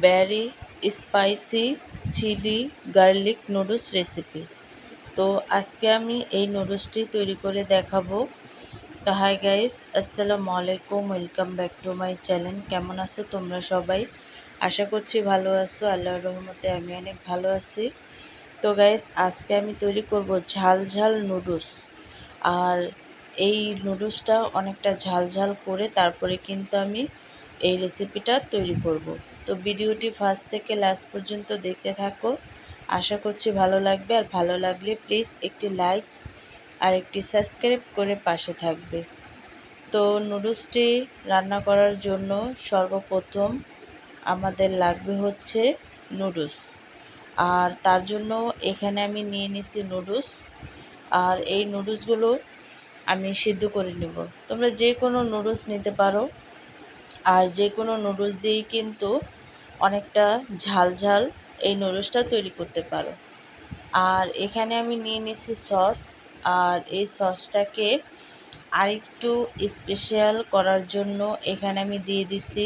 Very spicy chilli garlic noodles recipe তো আজকে আমি এই নুডলসটি তৈরি করে দেখাবো। তো হাই গাইস আসসালামু আলাইকুম welcome back to my channel কেমন আছো তোমরা সবাই? আশা করছি ভালো আছো, আল্লাহর রহমতে আমি অনেক ভালো আছি। তো গাইস আজকে আমি তৈরি করব ঝাল ঝাল নুডলস আর এই নুডলসটা অনেকটা ঝাল ঝাল করে তারপরে কিন্তু আমি এই রেসিপিটা তৈরি করব। তো ভিডিওটি ফার্স্ট থেকে লাস্ট পর্যন্ত দেখতে থাকো। আশা করছি ভালো লাগবে। আর ভালো লাগলে প্লিজ একটি লাইক আর একটি সাবস্ক্রাইব করে পাশে থাকবে। তো নুডলসটি রান্না করার জন্য সর্বপ্রথম আমাদের লাগবে হচ্ছে নুডলস আর তার জন্য এখানে আমি নিয়ে নিছি নুডলস আর এই নুডলসগুলো আমি সিদ্ধ করে নেব। তোমরা যে কোনো নুডলস নিতে পারো। আর যে কোনো নুডলস দিয়েই কিন্তু অনেকটা ঝাল ঝাল এই নুডলসটা তৈরি করতে পারো। আর এখানে আমি নিয়ে নিয়েছি সস আর এই সসটাকে আরেকটু স্পেশাল করার জন্য এখানে আমি দিয়ে দিছি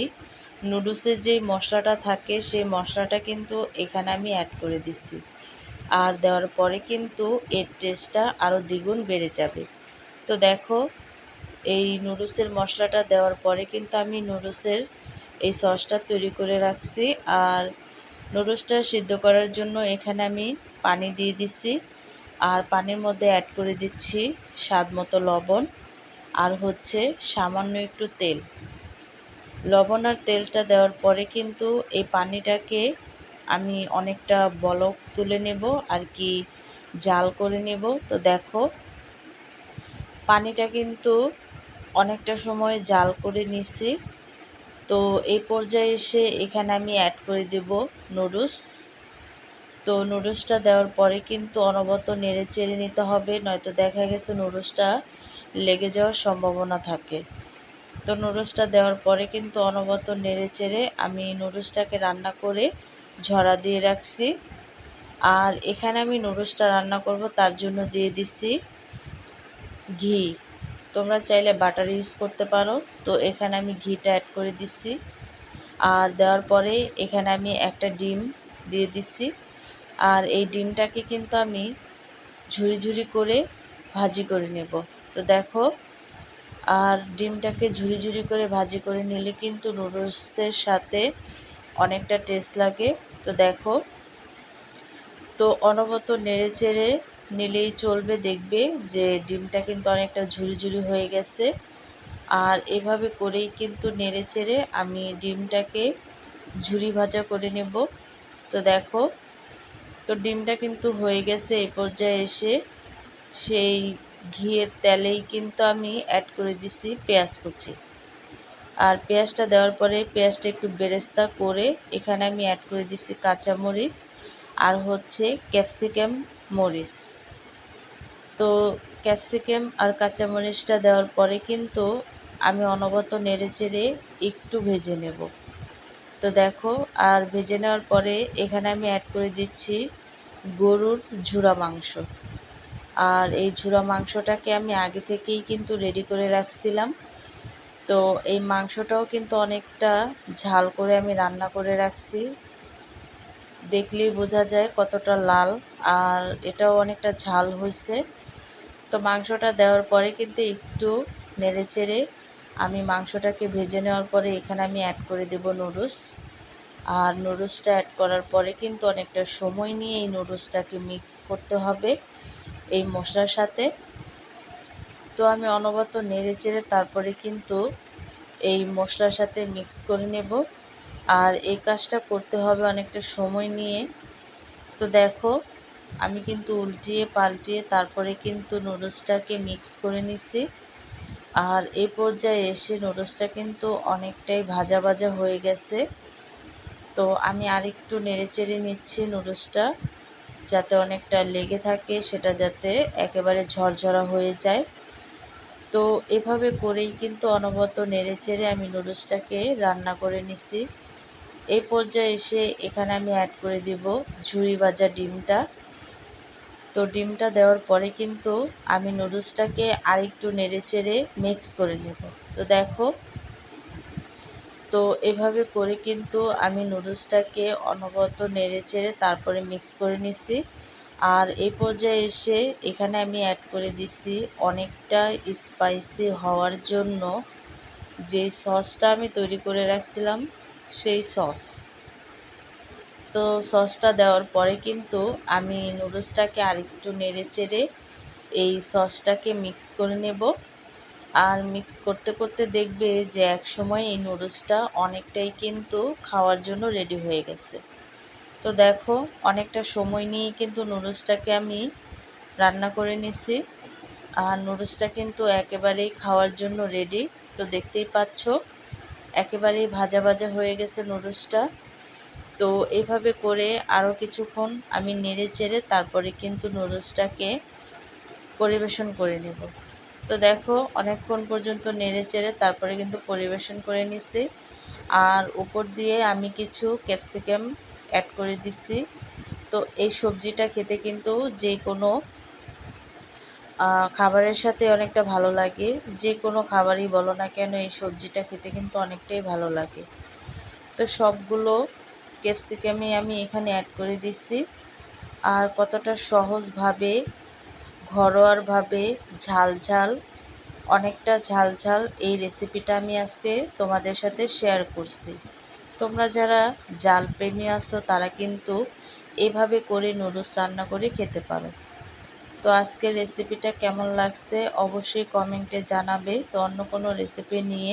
নুডলসের যে মশলাটা থাকে সেই মশলাটা কিন্তু এখানে আমি অ্যাড করে দিছি। আর দেওয়ার পরে কিন্তু এর টেস্টটা আরও দ্বিগুণ বেড়ে যাবে। তো দেখো এই নুডলসের মশলাটা দেওয়ার পরে কিন্তু আমি নুডলসের এই সসটা তৈরি করে রাখছি। আর নুডলসটা সিদ্ধ করার জন্য এখানে আমি পানি দিয়ে দিচ্ছি। আর পানির মধ্যে অ্যাড করে দিচ্ছি স্বাদ মতো লবণ আর হচ্ছে সামান্য একটু তেল। লবণ আর তেলটা দেওয়ার পরে কিন্তু এই পানিটাকে আমি অনেকটা বলক তুলে নেব আর কি জাল করে নেব। তো দেখো, পানিটা কিন্তু অনেকটা সময় জাল করে নিছি। তো এই পর্যায়ে এসে এখানে আমি অ্যাড করে দেব নুডলস তো নুডলসটা দেওয়ার পরে কিন্তু অনবত নেড়ে চেড়ে নিতে হবে, নয়তো দেখা গেছে নুডলসটা লেগে যাওয়ার সম্ভাবনা থাকে। তো নুডলসটা দেওয়ার পরে কিন্তু অনবত নেড়ে চেড়ে আমি নুডলসটাকে রান্না করে ঝরা দিয়ে রাখছি। আর এখানে আমি নুডলসটা রান্না করব, তার জন্য দিয়ে দিচ্ছি ঘি। তোমরা চাইলে বাটার ইউজ করতে পারো। তো এখানে আমি ঘিটা অ্যাড করে দিচ্ছি। আর দেওয়ার পরে এখানে আমি একটা ডিম দিয়ে দিচ্ছি। আর এই ডিমটাকে কিন্তু আমি ঝুরি ঝুরি করে ভাজি করে নেব। তো দেখো, আর ডিমটাকে ঝুরি ঝুরি করে ভাজি করে নিলে কিন্তু নুডলসের সাথে অনেকটা টেস্ট লাগে। তো দেখো, তো অনবত নেড়ে চেড়ে নিলেই চলবে, দেখবে যে ডিমটা কিন্তু অনেকটা ঝুরি ঝুরি হয়ে গেছে। আর এভাবে করেই কিন্তু নেড়ে চেড়ে আমি ডিমটাকে ঝুরি ভাজা করে নেব। তো দেখো, তো ডিমটা কিন্তু হয়ে গেছে এই পর্যায়ে এসে সেই ঘিয়ের তেলেই কিন্তু আমি অ্যাড করে দিছি পেঁয়াজ কুচি। আর পেঁয়াজটা দেওয়ার পরে পেঁয়াজটা একটু বেরেস্তা করে এখানে আমি অ্যাড করে দিছি কাঁচামরিচ আর হচ্ছে ক্যাপসিকাম মরিচ। তো ক্যাপসিকাম আর কাঁচামরিচটা দেওয়ার পরে কিন্তু আমি অনবত নেড়ে চেড়ে একটু ভেজে নেব। তো দেখো, আর ভেজে নেওয়ার পরে এখানে আমি অ্যাড করে দিচ্ছি গরুর ঝুরা মাংস। আর এই ঝুরা মাংসটাকে আমি আগে থেকেই কিন্তু রেডি করে রাখছিলাম। তো এই মাংসটাও কিন্তু অনেকটা ঝাল করে আমি রান্না করে রাখছি। দেখলেই বোঝা যায় কতটা লাল আর এটাও অনেকটা ঝাল হয়েছে তো মাংসটা দেওয়ার পরে কিন্তু একটু নেড়ে চেড়ে আমি মাংসটাকে ভেজে নেওয়ার পরে এখানে আমি অ্যাড করে দেব নুডলস আর নুডলসটা অ্যাড করার পরে কিন্তু অনেকটা সময় নিয়ে এই নুডলসটাকে মিক্স করতে হবে এই মশলার সাথে। তো আমি অনবরত নেড়ে চেড়ে তারপরে কিন্তু এই মশলার সাথে মিক্স করে নেব। আর এই কাজটা করতে হবে অনেকটা সময় নিয়ে। তো দেখো, আমি কিন্তু উল্টিয়ে পাল্টিয়ে তারপরে কিন্তু নুডলসটাকে মিক্স করে নিছি। আর এই পর্যায়ে এসে নুডলসটা কিন্তু অনেকটাই ভাজা ভাজা হয়ে গেছে। তো আমি আরেকটু নেড়ে চেড়ে নিচ্ছি নুডলসটা, যাতে অনেকটা লেগে থাকে, সেটা যাতে একেবারে ঝরঝরা হয়ে যায়। তো এভাবে করেই কিন্তু অনবত নেড়ে চেড়ে আমি নুডলসটাকে রান্না করে নিছি। এই পর্যায়ে এসে এখানে আমি অ্যাড করে দিব ঝুড়ি ভাজা ডিমটা। তো ডিমটা দেওয়ার পরে কিন্তু আমি নুডলসটাকে আরেকটু নেড়ে চেড়ে মিক্স করে নেব। তো দেখো, তো তো এভাবে করে কিন্তু আমি নুডলসটাকে অনবরত নেড়ে চেড়ে তারপরে মিক্স করে নিছি। আর এই পর্যায়ে এসে এখানে আমি অ্যাড করে দিছি অনেকটা স্পাইসি হওয়ার জন্য যে সসটা আমি তৈরি করে রাখছিলাম সেই সস। তো সসটা দেওয়ার পরে কিন্তু আমি নুডলসটাকে আরেকটু নেড়ে চেড়ে এই সসটাকে মিক্স করে নেব। আর মিক্স করতে করতে দেখবে যে এক সময় এই নুডলসটা অনেকটাই কিন্তু খাওয়ার জন্য রেডি হয়ে গেছে। তো দেখো, অনেকটা সময় নিয়ে কিন্তু নুডলসটাকে আমি রান্না করে নিছি। আর নুডলসটা কিন্তু একেবারেই খাওয়ার জন্য রেডি। তো দেখতেই পাচ্ছ একেবারেই ভাজা ভাজা হয়ে গেছে নুডলসটা। তো এইভাবে করে আরও কিছুক্ষণ আমি নেড়ে চেড়ে তারপরে কিন্তু নুডলসটাকে পরিবেশন করে নেব। তো দেখো, অনেকক্ষণ পর্যন্ত নেড়ে চেড়ে তারপরে কিন্তু পরিবেশন করে নিছি। আর উপর দিয়ে আমি কিছু ক্যাপসিকাম অ্যাড করে দিচ্ছি তো এই সবজিটা খেতে কিন্তু যে কোনো খাবারের সাথে অনেকটা ভালো লাগে। যে কোনো খাবারই বলো না কেন, এই সবজিটা খেতে কিন্তু অনেকটাই ভালো লাগে। তো সবগুলো ক্যাপসিকামই আমি এখানে অ্যাড করে দিচ্ছি আর কতটা সহজভাবে ঘরোয়ারভাবে ঝাল ঝাল অনেকটা ঝাল ঝাল এই রেসিপিটা আমি আজকে তোমাদের সাথে শেয়ার করছি। তোমরা যারা জাল প্রেমী আছো, তারা কিন্তু এভাবে করে নুডলস রান্না করে খেতে পারো। তো আজকের রেসিপিটা কেমন লাগছে অবশ্যই কমেন্টে জানাবে। তো অন্য কোনো রেসিপি নিয়ে